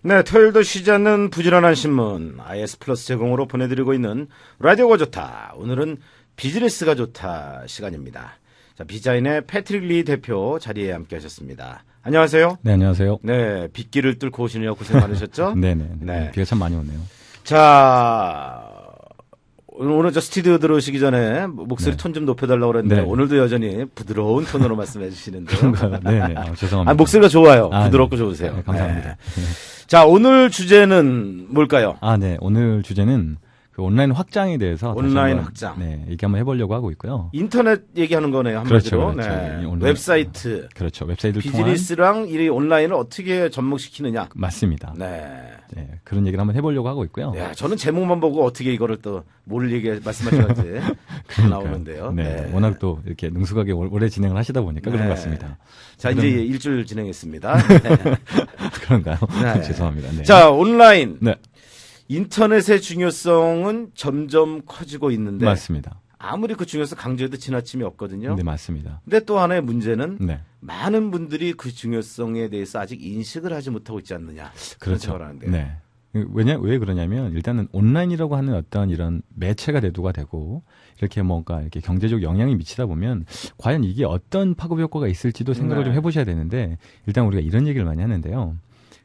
네, 토요일도 쉬지 않는 부지런한 신문 IS 플러스 제공으로 보내드리고 있는 라디오가 좋다. 오늘은 비즈니스가 좋다 시간입니다. 자, 비자인의 패트릭 리 대표 자리에 함께 하셨습니다. 안녕하세요. 네, 안녕하세요. 네, 빗길을 뚫고 오시느라 고생 많으셨죠? 네네. 네. 비가 참 많이 오네요. 자, 오늘, 저 스튜디오 들어오시기 전에 목소리 네. 톤좀 높여달라고 그랬는데 네. 오늘도 여전히 부드러운 톤으로 말씀해. 그런가요? 네네. 아, 죄송합니다. 아, 목소리가 좋아요. 아, 부드럽고 네. 좋으세요. 네, 감사합니다. 네. 자, 오늘 주제는 뭘까요? 아, 네. 오늘 주제는 그 온라인 확장에 대해서 온라인 한번, 확장. 네, 얘기 한번 해보려고 하고 있고요. 인터넷 얘기하는 거네요. 한마디로. 그렇죠, 그렇죠. 네. 웹사이트, 그렇죠. 웹사이트를 통한 비즈니스랑 이 온라인을 어떻게 접목시키느냐. 맞습니다. 네. 네, 그런 얘기를 한번 해보려고 하고 있고요. 야, 저는 제목만 보고 어떻게 이거를 또 뭘 얘기 그러니까요. 나오는데요. 네, 워낙 또 이렇게 능숙하게 오- 오래 진행을 하시다 보니까 그런 네. 것 같습니다. 자, 그럼- 이제 일주일 진행했습니다. 네. 그런가요? 네. 죄송합니다. 네. 자, 온라인. 네, 인터넷의 중요성은 점점 커지고 있는데 맞습니다. 아무리 그 중요성 강조해도 지나침이 없거든요. 네, 맞습니다. 근데 또 하나의 문제는 네, 많은 분들이 그 중요성에 대해서 아직 인식을 하지 못하고 있지 않느냐. 그렇죠. 네. 왜냐 왜 그러냐면 일단은 온라인이라고 하는 어떤 이런 매체가 대두가 되고 이렇게 뭔가 이렇게 경제적 영향이 미치다 보면 과연 이게 어떤 파급 효과가 있을지도 생각을 네. 좀 해보셔야 되는데 일단 우리가 이런 얘기를 많이 하는데요.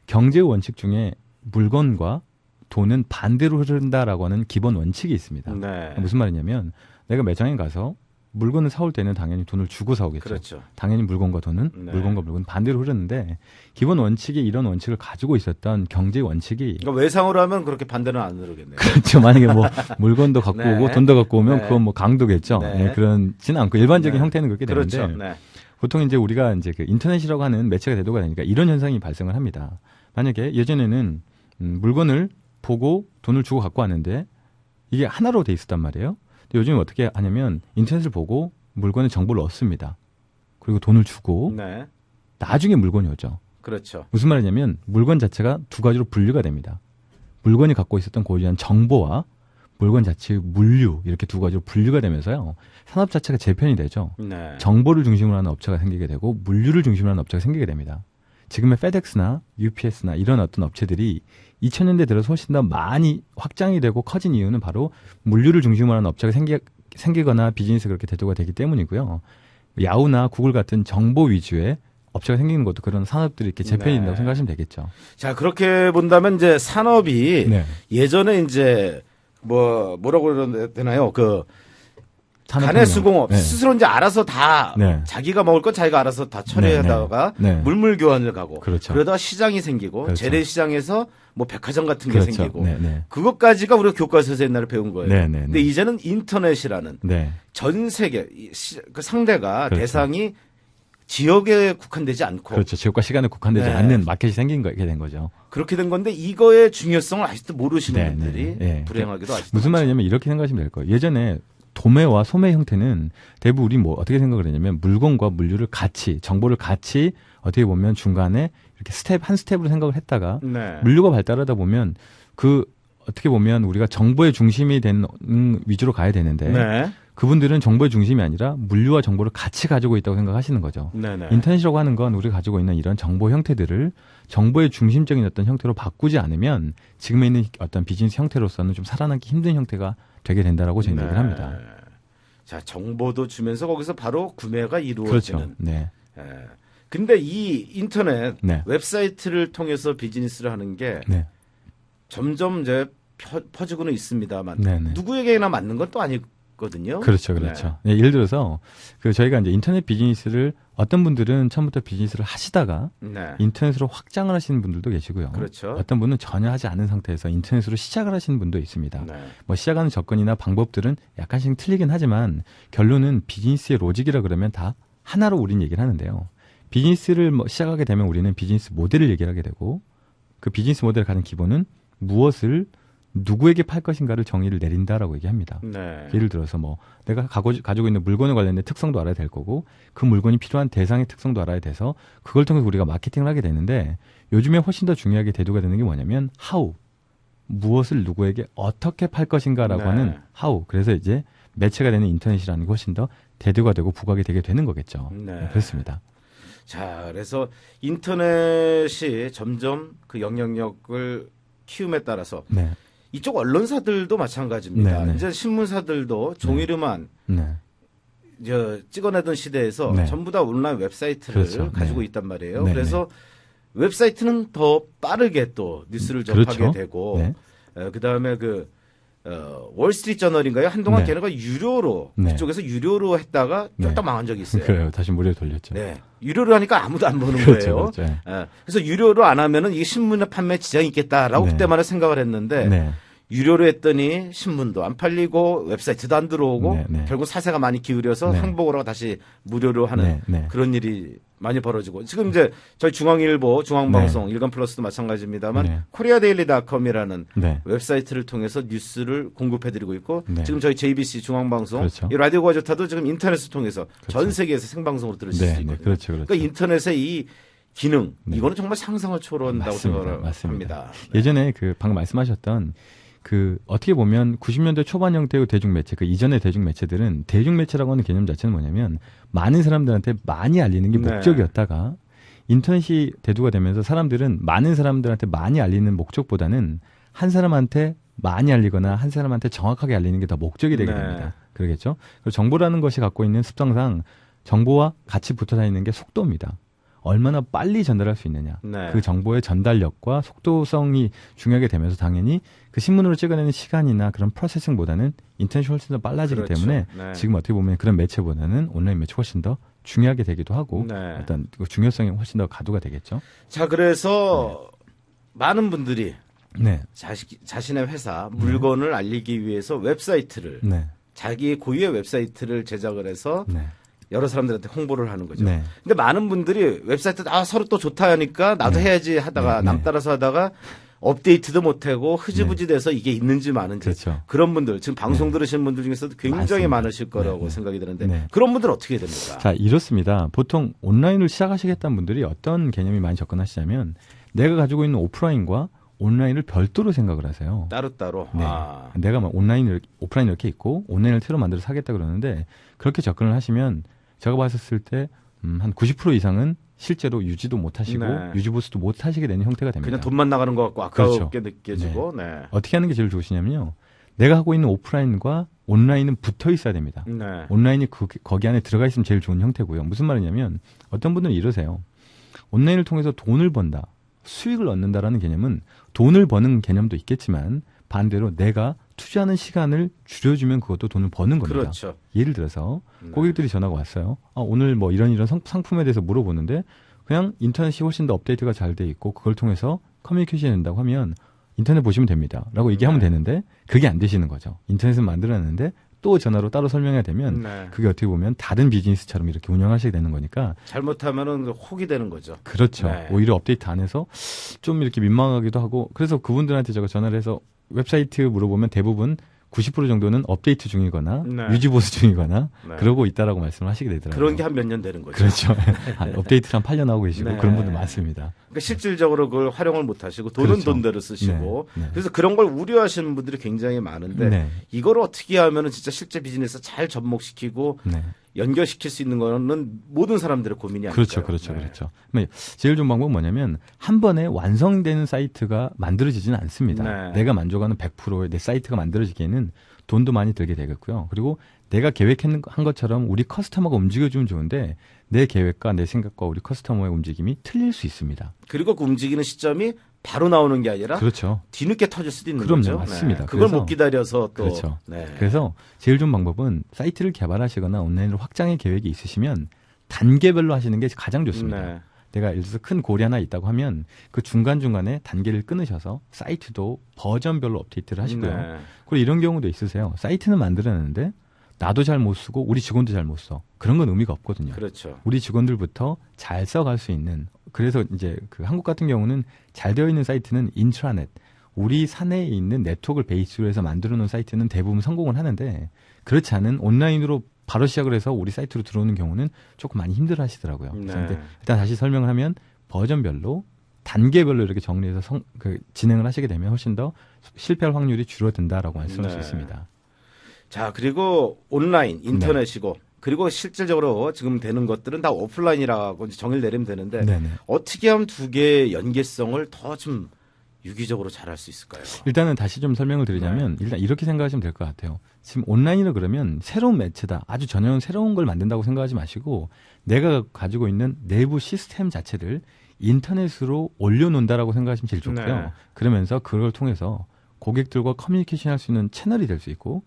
경제 원칙 중에 물건과 돈은 반대로 흐른다라고 하는 기본 원칙이 있습니다. 네. 무슨 말이냐면 내가 매장에 가서 물건을 사올 때는 당연히 돈을 주고 사오겠죠. 그렇죠. 당연히 물건과 돈은 네. 물건과 물건 반대로 흐르는데 기본 원칙이 이런 원칙을 가지고 있었던 경제 원칙이 그러니까 외상으로 하면 그렇게 반대는 안 흐르겠네요. 그렇죠. 만약에 뭐 물건도 갖고 네. 오고 돈도 갖고 오면 네. 그건 뭐 강도겠죠. 네. 네, 그런지는 않고 일반적인 네. 형태는 그렇게 되는데 그렇죠. 네. 보통 이제 우리가 이제 그 인터넷이라고 하는 매체가 대두가 되니까 이런 현상이 발생을 합니다. 만약에 예전에는 음, 물건을 보고 돈을 주고 갖고 왔는데 이게 하나로 돼 있었단 말이에요. 근데 요즘 어떻게 하냐면 인터넷을 보고 물건에 정보를 얻습니다. 그리고 돈을 주고 네. 나중에 물건이 오죠. 그렇죠. 무슨 말이냐면 물건 자체가 두 가지로 분류가 됩니다. 물건이 갖고 있었던 고유한 정보와 물건 자체의 물류 이렇게 두 가지로 분류가 되면서요. 산업 자체가 재편이 되죠. 네. 정보를 중심으로 하는 업체가 생기게 되고 물류를 중심으로 하는 업체가 생기게 됩니다. 지금의 페덱스나 UPS나 이런 어떤 업체들이 2000년대 들어서 훨씬 더 많이 확장이 되고 커진 이유는 바로 물류를 중심으로 하는 업체가 생기, 생기거나 비즈니스가 그렇게 대두가 되기 때문이고요. 야후나 구글 같은 정보 위주의 업체가 생기는 것도 그런 산업들이 이렇게 재편이 네. 된다고 생각하시면 되겠죠. 자, 그렇게 본다면 이제 산업이 네. 예전에 이제 뭐 뭐라고 그래야 되나요? 그 산업혁명. 간의 수공업 네. 스스로 이제 알아서 다 네. 자기가 먹을 건 자기가 알아서 다 처리하다가 네, 네. 물물 교환을 가고 그렇죠. 러다가 시장이 생기고 그렇죠. 재래 시장에서 뭐 백화점 같은 게 그렇죠. 생기고 네, 네. 그것까지가 우리가 교과서에서 옛날에 배운 거예요. 네, 네, 네. 근데 이제는 인터넷이라는 네. 전 세계 이 시- 그 상대가 그렇죠. 대상이 지역에 국한되지 않고 그렇죠. 지역과 시간에 국한되지 네. 않는 마켓이 생긴 거게 된 거죠. 그렇게 된 건데 이거의 중요성을 아직도 모르시는 네, 분들이 네, 네. 불행하게도 아직도 무슨. 말이냐면 이렇게 생각하시면 될 거예요. 예전에 도매와 소매 형태는 대부분 우리 뭐 어떻게 생각을 했냐면 물건과 물류를 같이 정보를 같이 어떻게 보면 중간에 이렇게 스텝 한 스텝으로 생각을 했다가 네. 물류가 발달하다 보면 그 어떻게 보면 우리가 정보의 중심이 되는 음, 위주로 가야 되는데 네. 그분들은 정보의 중심이 아니라 물류와 정보를 같이 가지고 있다고 생각하시는 거죠. 네. 네. 인터넷이라고 하는 건 우리가 가지고 있는 이런 정보 형태들을 정보의 중심적인 어떤 형태로 바꾸지 않으면 지금에 있는 어떤 비즈니스 형태로서는 좀 살아남기 힘든 형태가 되게 된다라고 저희는 얘기를 합니다. 네. 자, 정보도 주면서 거기서 바로 구매가 그렇죠. 이루어지는. 네. 예. 근데 이 인터넷 네. 웹사이트를 통해서 비즈니스를 하는 게 네. 점점 이제 펴, 퍼지고는 있습니다만 네, 네. 누구에게나 맞는 건 또 아니 거든요. 그렇죠, 그렇죠. 네, 예를 들어서 그 저희가 이제 인터넷 비즈니스를 어떤 분들은 처음부터 비즈니스를 하시다가 네. 네. 인터넷으로 확장을 하시는 분들도 계시고요. 그렇죠. 어떤 분은 전혀 하지 않은 상태에서 인터넷으로 시작을 하시는 분도 있습니다. 네. 뭐 시작하는 접근이나 방법들은 약간씩 틀리긴 하지만 결론은 비즈니스의 로직이라 그러면 다 하나로 우린 얘기를 하는데요. 비즈니스를 뭐 시작하게 되면 우리는 비즈니스 모델을 얘기를 하게 되고 그 비즈니스 모델을 가진 기본은 무엇을 누구에게 팔 것인가를 정의를 내린다라고 얘기합니다. 네. 예를 들어서 뭐 내가 가고, 가지고 있는 물건에 관련된 특성도 알아야 될 거고 그 물건이 필요한 대상의 특성도 알아야 돼서 그걸 통해서 우리가 마케팅을 하게 되는데 요즘에 훨씬 더 중요하게 대두가 되는 게 뭐냐면 how 무엇을 누구에게 어떻게 팔 것인가라고 네. 하는 how 그래서 이제 매체가 되는 인터넷이라는 게 훨씬 더 대두가 되고 부각이 되게 되는 거겠죠. 네. 그렇습니다. 자, 그래서 인터넷이 점점 그 영향력을 키움에 따라서 네, 이쪽 언론사들도 마찬가지입니다. 네, 네. 이제 신문사들도 종이로만 네, 저 찍어내던 시대에서 네. 전부 다 온라인 웹사이트를 그렇죠. 가지고 네. 있단 말이에요. 네, 그래서 웹사이트는 더 빠르게 또 뉴스를 그렇죠. 접하게 되고 네. 그 다음에 그 어, 월스트리트 저널인가요? 한동안 네. 걔네가 유료로 네. 그쪽에서 유료로 했다가 네. 뚝딱 망한 적이 있어요. 그래요. 다시 무료 돌렸죠. 네, 유료로 하니까 아무도 안 보는 그렇죠, 거예요. 그렇죠. 예. 예. 그래서 유료로 안 하면은 이게 신문의 판매 지장이 있겠다라고 네. 그때마다 생각을 했는데 네. 유료로 했더니 신문도 안 팔리고 웹사이트도 안 들어오고 네, 네. 결국 사세가 많이 기울여서 네. 하고 다시 무료로 하는 네, 네. 그런 일이 많이 벌어지고 지금 이제 저희 중앙일보, 중앙방송, 일간 플러스도 마찬가지입니다만 네. 코리아데일리닷컴이라는 네. 웹사이트를 통해서 뉴스를 공급해드리고 있고 네. 지금 저희 JBC 중앙방송, 그렇죠. 이 라디오 과조타도 지금 인터넷을 통해서 전 그렇죠. 세계에서 생방송으로 들으실 수 네, 있거든요. 네, 그렇죠, 그렇죠. 그러니까 인터넷의 이 기능 네. 이거는 정말 상상을 초월한다고. 생각을 맞습니다. 합니다. 네. 예전에 그 방금 말씀하셨던 그 어떻게 보면 90년대 초반 형태의 대중 매체 그 이전의 대중 매체들은 대중 매체라고 하는 개념 자체는 뭐냐면 많은 사람들한테 많이 알리는 게 네. 목적이었다가 인터넷이 대두가 되면서 사람들은 많은 사람들한테 많이 알리는 목적보다는 한 사람한테 많이 알리거나 한 사람한테 정확하게 알리는 게 더 목적이 되게 네. 됩니다. 그러겠죠? 그리고 정보라는 것이 갖고 있는 습성상 정보와 같이 붙어 다니는 게 속도입니다. 얼마나 빨리 전달할 수 있느냐. 네. 그 정보의 전달력과 속도성이 중요하게 되면서 당연히 그 신문으로 찍어내는 시간이나 그런 프로세싱보다는 인터넷이 훨씬 더 빨라지기 그렇죠. 때문에 네. 지금 어떻게 보면 그런 매체보다는 온라인 매체 훨씬 더 중요하게 되기도 하고 네. 어떤 그 중요성이 훨씬 더 가도가 되겠죠. 자 그래서 많은 분들이 네, 자시, 자신의 회사 물건을 알리기 위해서 웹사이트를 네, 자기 고유의 웹사이트를 제작을 해서 네, 여러 사람들한테 홍보를 하는 거죠. 네, 근데 많은 분들이 웹사이트 아 서로 또 좋다 하니까 나도 네. 해야지 하다가 네, 남 네. 따라서 하다가 업데이트도 못하고 흐지부지 돼서 이게 있는지 마는지 그렇죠. 그런 분들 지금 방송 네. 들으시는 분들 중에서도 굉장히 맞습니다. 많으실 거라고 네, 네. 생각이 드는데 네. 그런 분들 은 어떻게 됩니까? 자, 이렇습니다. 보통 온라인을 시작하시겠다는 분들이 어떤 개념이 많이 접근하시냐면 내가 가지고 있는 오프라인과 온라인을 별도로 생각을 하세요. 따로따로 네. 아, 내가 막 온라인, 오프라인 이렇게 있고 온라인을 새로 만들어서 하겠다 그러는데 그렇게 접근을 하시면 제가 봤을 때 음, 한 90% 이상은 실제로 유지도 못 하시고 네. 유지 보수도 못 하시게 되는 형태가 됩니다. 그냥 돈만 나가는 것 같고 그렇죠. 아까웠게 느껴지고 네. 어떻게 하는 게 제일 좋으시냐면요. 내가 하고 있는 오프라인과 온라인은 붙어 있어야 됩니다. 네. 온라인이 그, 거기 안에 들어가 있으면 제일 좋은 형태고요. 무슨 말이냐면 어떤 분들은 이러세요. 온라인을 통해서 돈을 번다, 수익을 얻는다라는 개념은 돈을 버는 개념도 있겠지만 반대로 내가 투자하는 시간을 줄여주면 그것도 돈을 버는 겁니다. 그렇죠. 예를 들어서 네. 고객들이 전화가 왔어요. 아, 오늘 뭐 이런 이런 상, 상품에 대해서 물어보는데 그냥 인터넷이 훨씬 더 업데이트가 잘 돼 있고 그걸 통해서 커뮤니케이션이 된다고 하면 인터넷 보시면 됩니다. 라고 얘기하면 네. 되는데 그게 안 되시는 거죠. 인터넷을 만들어놨는데 또 전화로 따로 설명해야 되면 네. 그게 어떻게 보면 다른 비즈니스처럼 이렇게 운영하시게 되는 거니까 잘못하면은 그 혹이 되는 거죠. 그렇죠. 네. 오히려 업데이트 안 해서 좀 이렇게 민망하기도 하고 그래서 그분들한테 제가 전화를 해서 웹사이트 물어보면 대부분 90% 정도는 업데이트 중이거나 네. 유지 보수 중이거나 네. 그러고 있다라고 말씀을 하시게 되더라고요. 그런 게 한 몇 년 되는 거죠. 그렇죠. 아, 업데이트를 한 8년 하고 계시고 네. 그런 분들 많습니다. 그러니까 실질적으로 그걸 활용을 못 하시고 돈은 그렇죠. 돈대로 쓰시고 네, 네. 그래서 그런 걸 우려하시는 분들이 굉장히 많은데 네. 이걸 어떻게 하면은 진짜 실제 비즈니스 잘 접목시키고 네. 연결시킬 수 있는 거는 모든 사람들의 고민이 아닐까요? 그렇죠, 그렇죠, 네. 그렇죠. 제일 좋은 방법은 뭐냐면 한 번에 완성되는 사이트가 만들어지지는 않습니다. 네. 내가 만족하는 100%의 내 사이트가 만들어지기에는 돈도 많이 들게 되겠고요. 그리고 내가 계획한 것처럼 우리 커스터머가 움직여주면 좋은데 내 계획과 내 생각과 우리 커스터머의 움직임이 틀릴 수 있습니다. 그리고 그 움직이는 시점이 바로 나오는 게 아니라 그렇죠. 뒤늦게 터질 수도 있는 그럼요, 거죠. 맞습니다. 그걸 그래서- 못 기다려서 또 그렇죠. 네. 그래서 제일 좋은 방법은 사이트를 개발하시거나 온라인으로 확장의 계획이 있으시면 단계별로 하시는 게 가장 좋습니다. 네. 내가 예를 들어서 큰 고리 하나 있다고 하면 그 중간중간에 단계를 끊으셔서 사이트도 버전별로 업데이트를 하시고요. 네. 그리고 이런 경우도 있으세요. 사이트는 만들어냈는데 나도 잘 못 쓰고 우리 직원도 잘 못 써. 그런 건 의미가 없거든요. 그렇죠. 우리 직원들부터 잘 써갈 수 있는 그래서 이제 그 한국 같은 경우는 잘 되어 있는 사이트는 인트라넷 우리 사내에 있는 네트워크를 베이스로 해서 만들어 놓은 사이트는 대부분 성공을 하는데 그렇지 않은 온라인으로 바로 시작을 해서 우리 사이트로 들어오는 경우는 조금 많이 힘들어 하시더라고요. 네. 근데 일단 다시 설명을 하면 버전별로 단계별로 이렇게 정리해서 성- 그 진행을 하시게 되면 훨씬 더 실패할 확률이 줄어든다라고 말씀할 수 네. 있습니다. 자, 그리고 온라인, 인터넷이고, 그리고 실질적으로 지금 되는 것들은 다 오프라인이라고 정의를 내리면 되는데, 네네. 어떻게 하면 두 개의 연계성을 더 좀 유기적으로 잘할 수 있을까요? 일단은 다시 좀 설명을 드리자면 일단 이렇게 생각하시면 될 것 같아요. 지금 온라인으로 그러면 새로운 매체다. 아주 전혀 새로운 걸 만든다고 생각하지 마시고 내가 가지고 있는 내부 시스템 자체를 인터넷으로 올려놓는다라고 생각하시면 제일 좋고요. 네. 그러면서 그걸 통해서 고객들과 커뮤니케이션 할 수 있는 채널이 될 수 있고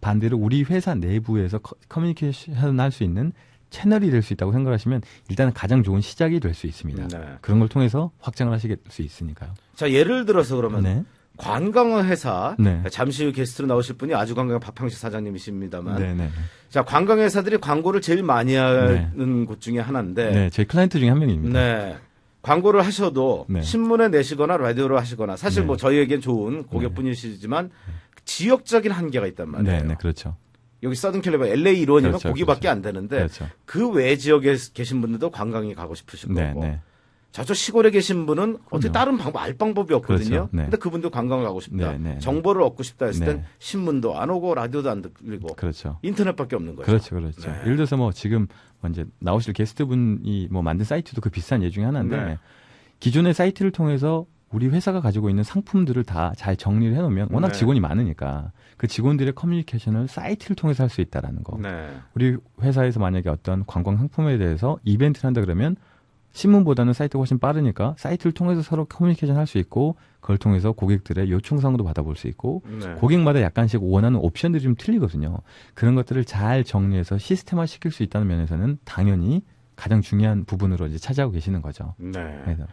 반대로 우리 회사 내부에서 커- 커뮤니케이션 할수 있는 채널이 될 수 있다고 생각하시면 일단은 가장 좋은 시작이 될 수 있습니다. 네. 그런 걸 통해서 확장을 하실 수 있으니까요. 자, 예를 들어서 그러면 네. 관광 회사 네. 잠시 후 게스트로 나오실 분이 아주 관광 박항식 사장님이십니다만 네, 네. 자 관광 회사들이 광고를 제일 많이 하는 곳 중에 하나인데 네, 저희 클라이언트 중에 한 명입니다. 네. 광고를 하셔도 네. 신문에 내시거나 라디오로 하시거나 사실 네. 뭐 저희에겐 좋은 고객분이시지만 지역적인 한계가 있단 말이에요. 네, 네, 그렇죠. 여기 서든 캘리버 LA 일원이면 그렇죠, 거기밖에 그렇죠. 안 되는데 그렇죠. 그외 지역에 계신 분들도 관광에 가고 싶으실 네, 거고 네. 저쪽 시골에 계신 분은 어떻게. 다른 방법 알 방법이 없거든요. 그렇죠. 네. 근데 그분도 관광 가고 싶다. 네, 네, 네. 정보를 얻고 싶다 했을 땐 네. 신문도 안 오고 라디오도 안 들리고 그렇죠. 인터넷밖에 없는 거죠. 그렇죠, 그렇죠. 네. 예를 들어서 뭐 지금 뭐 이제 나오실 게스트분이 뭐 만든 사이트도 그 비슷한 예 중에 하나인데 네. 기존의 사이트를 통해서 우리 회사가 가지고 있는 상품들을 다 잘 정리를 해놓으면 워낙 네. 직원이 많으니까 그 직원들의 커뮤니케이션을 사이트를 통해서 할 수 있다라는 거. 네. 우리 회사에서 만약에 어떤 관광 상품에 대해서 이벤트를 한다 그러면 신문보다는 사이트가 훨씬 빠르니까 사이트를 통해서 서로 커뮤니케이션 할 수 있고 그걸 통해서 고객들의 요청사항도 받아볼 수 있고 네. 고객마다 약간씩 원하는 옵션들이 좀 틀리거든요. 그런 것들을 잘 정리해서 시스템화 시킬 수 있다는 면에서는 당연히 가장 중요한 부분으로 이제 차지하고 계시는 거죠. 네. 그래서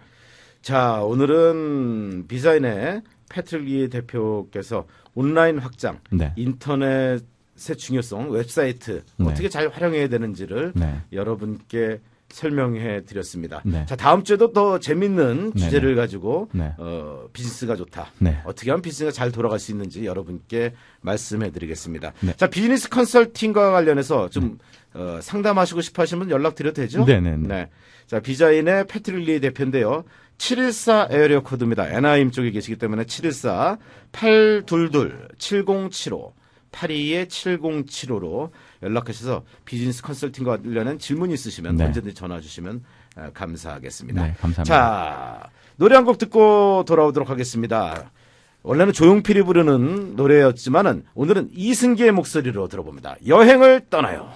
자, 오늘은 비자인의 리 대표께서 온라인 확장, 네, 인터넷의 중요성, 웹사이트 네. 어떻게 잘 활용해야 되는지를 네, 여러분께 설명해 드렸습니다. 네. 자, 다음 주에도 더 재밌는 네, 주제를 가지고 네. 어, 비즈니스가 좋다. 네. 어떻게 하면 비즈니스가 잘 돌아갈 수 있는지 여러분께 말씀해 드리겠습니다. 네. 자, 비즈니스 컨설팅과 관련해서 좀 어, 상담하시고 싶어 하시는 분 연락 드려도 되죠? 네, 네, 네. 자, 비자인의 패트릭 리 대표인데요. 714 에어리어 코드입니다. NIM 쪽에 계시기 때문에 714 822 7075 82의 7075로 연락하셔서 비즈니스 컨설팅과 관련한 질문 있으시면 네. 언제든지 전화 주시면 어, 감사하겠습니다. 네, 감사합니다. 자, 노래 한 곡 듣고 돌아오도록 하겠습니다. 원래는 조용필이 부르는 노래였지만은 오늘은 이승기의 목소리로 들어봅니다. 여행을 떠나요.